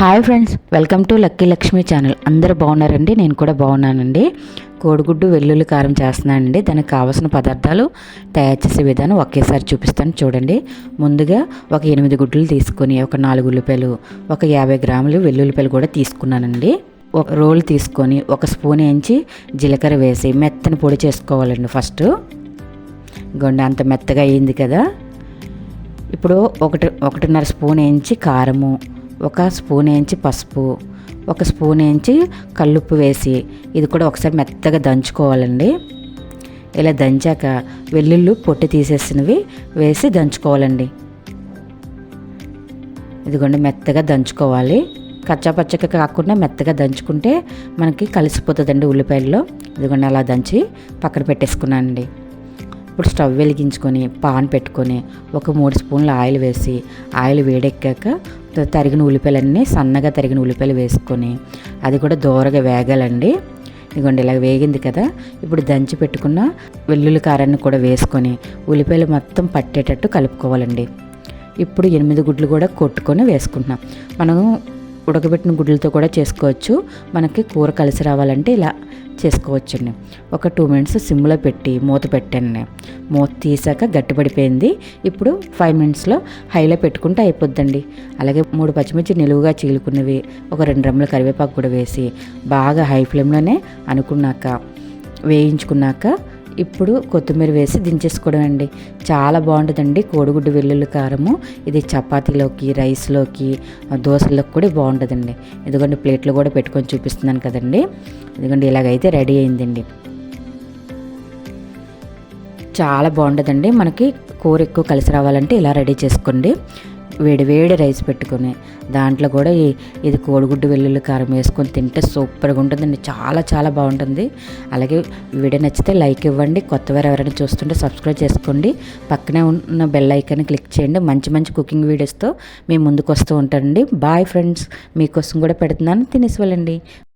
Hi friends welcome to lucky Lakshmi channel. అందరు బాగున్నారండి? నేను కూడా బాగున్నానండి. కోడిగుడ్డు వెల్లుల్లి కారం చేస్తున్నానండి. దానికి కావాల్సిన పదార్థాలు తయారు చేసే విధానం ఒకేసారి చూపిస్తాను చూడండి. ముందుగా ఒక ఎనిమిది గుడ్లు తీసుకొని ఒక నాలుగు ఉల్లిపాయలు ఒక యాభై గ్రాములు వెల్లుల్లిపాయలు కూడా తీసుకున్నానండి. ఒక రోల్ తీసుకొని ఒక స్పూన్ ఎంచి జీలకర్ర వేసి మెత్తని పొడి చేసుకోవాలండి ఫస్ట్. గొండ అంత మెత్తగా అయింది కదా. ఇప్పుడు ఒకటి ఒకటిన్నర స్పూన్ ఎంచి కారము ఒక స్పూన్ వేయించి పసుపు ఒక స్పూన్ వేయించి కల్లుప్పు వేసి ఇది కూడా ఒకసారి మెత్తగా దంచుకోవాలండి. ఇలా దంచాక వెల్లుల్లి పొట్టి తీసేసినవి వేసి దంచుకోవాలండి. ఇదిగోండి మెత్తగా దంచుకోవాలి. కచ్చాపచ్చగా కాకుండా మెత్తగా దంచుకుంటే మనకి కలిసిపోతుందండి ఉల్లిపాయల్లో. ఇదిగోండి అలా దంచి పక్కన పెట్టేసుకున్నానండి. ఇప్పుడు స్టవ్ వెలిగించుకొని పాన్ పెట్టుకొని ఒక మూడు స్పూన్ల ఆయిల్ వేసి ఆయిల్ వేడెక్కాక తరిగిన ఉల్లిపాయలన్నీ సన్నగా తరిగిన ఉల్లిపాయలు వేసుకొని అది కూడా దూరగా వేగాలండి. ఇదిగోండి ఇలా వేగింది కదా. ఇప్పుడు దంచి పెట్టుకున్న వెల్లుల్లి కారాన్ని కూడా వేసుకొని ఉల్లిపాయలు మొత్తం పట్టేటట్టు కలుపుకోవాలండి. ఇప్పుడు ఎనిమిది గుడ్లు కూడా కొట్టుకొని వేసుకుంటున్నాం. మనం ఉడకబెట్టిన గుడ్లతో కూడా చేసుకోవచ్చు. మనకి కూర కలిసి రావాలంటే ఇలా చేసుకోవచ్చండి. ఒక టూ మినిట్స్ సిమ్లో పెట్టి మూత పెట్టండి. మూత తీసాక గట్టిపడిపోయింది. ఇప్పుడు ఫైవ్ మినిట్స్లో హైలో పెట్టుకుంటే అయిపోద్దండి. అలాగే మూడు పచ్చిమిర్చి నిలువుగా చీలుకున్నవి ఒక రెండు రమ్మల కరివేపాకు కూడా వేసి బాగా హై ఫ్లేమ్లోనే అనుకున్నాక వేయించుకున్నాక ఇప్పుడు కొత్తిమీర వేసి దించేసుకోవడం అండి. చాలా బాగుంటుందండి కోడిగుడ్డు వెల్లుల్లి కారము. ఇది చపాతీలోకి రైస్లోకి దోశలోకి కూడా బాగుంటుందండి. ఎందుకంటే ప్లేట్లో కూడా పెట్టుకొని చూపిస్తున్నాను కదండి. ఎందుకంటే ఇలాగైతే రెడీ అయిందండి. చాలా బాగుంటుందండి. మనకి కూర ఎక్కువ కలిసి రావాలంటే ఇలా రెడీ చేసుకోండి. వేడివేడి రైస్ పెట్టుకుని దాంట్లో కూడా ఈ ఇది కోడిగుడ్డు వెల్లుల్లి కారం వేసుకొని తింటే సూపర్గా ఉంటుందండి చాలా చాలా బాగుంటుంది. అలాగే వీడియో నచ్చితే లైక్ ఇవ్వండి. కొత్తవారు ఎవరైనా చూస్తుంటే సబ్స్క్రైబ్ చేసుకోండి. పక్కనే ఉన్న బెల్ ఐకాన్ క్లిక్ చేయండి. మంచి మంచి కుకింగ్ వీడియోస్తో మేము ముందుకు వస్తూ ఉంటానండి. బాయ్ ఫ్రెండ్స్ మీకోసం కూడా పెడుతున్నాను. తినేసి వెళ్ళండి.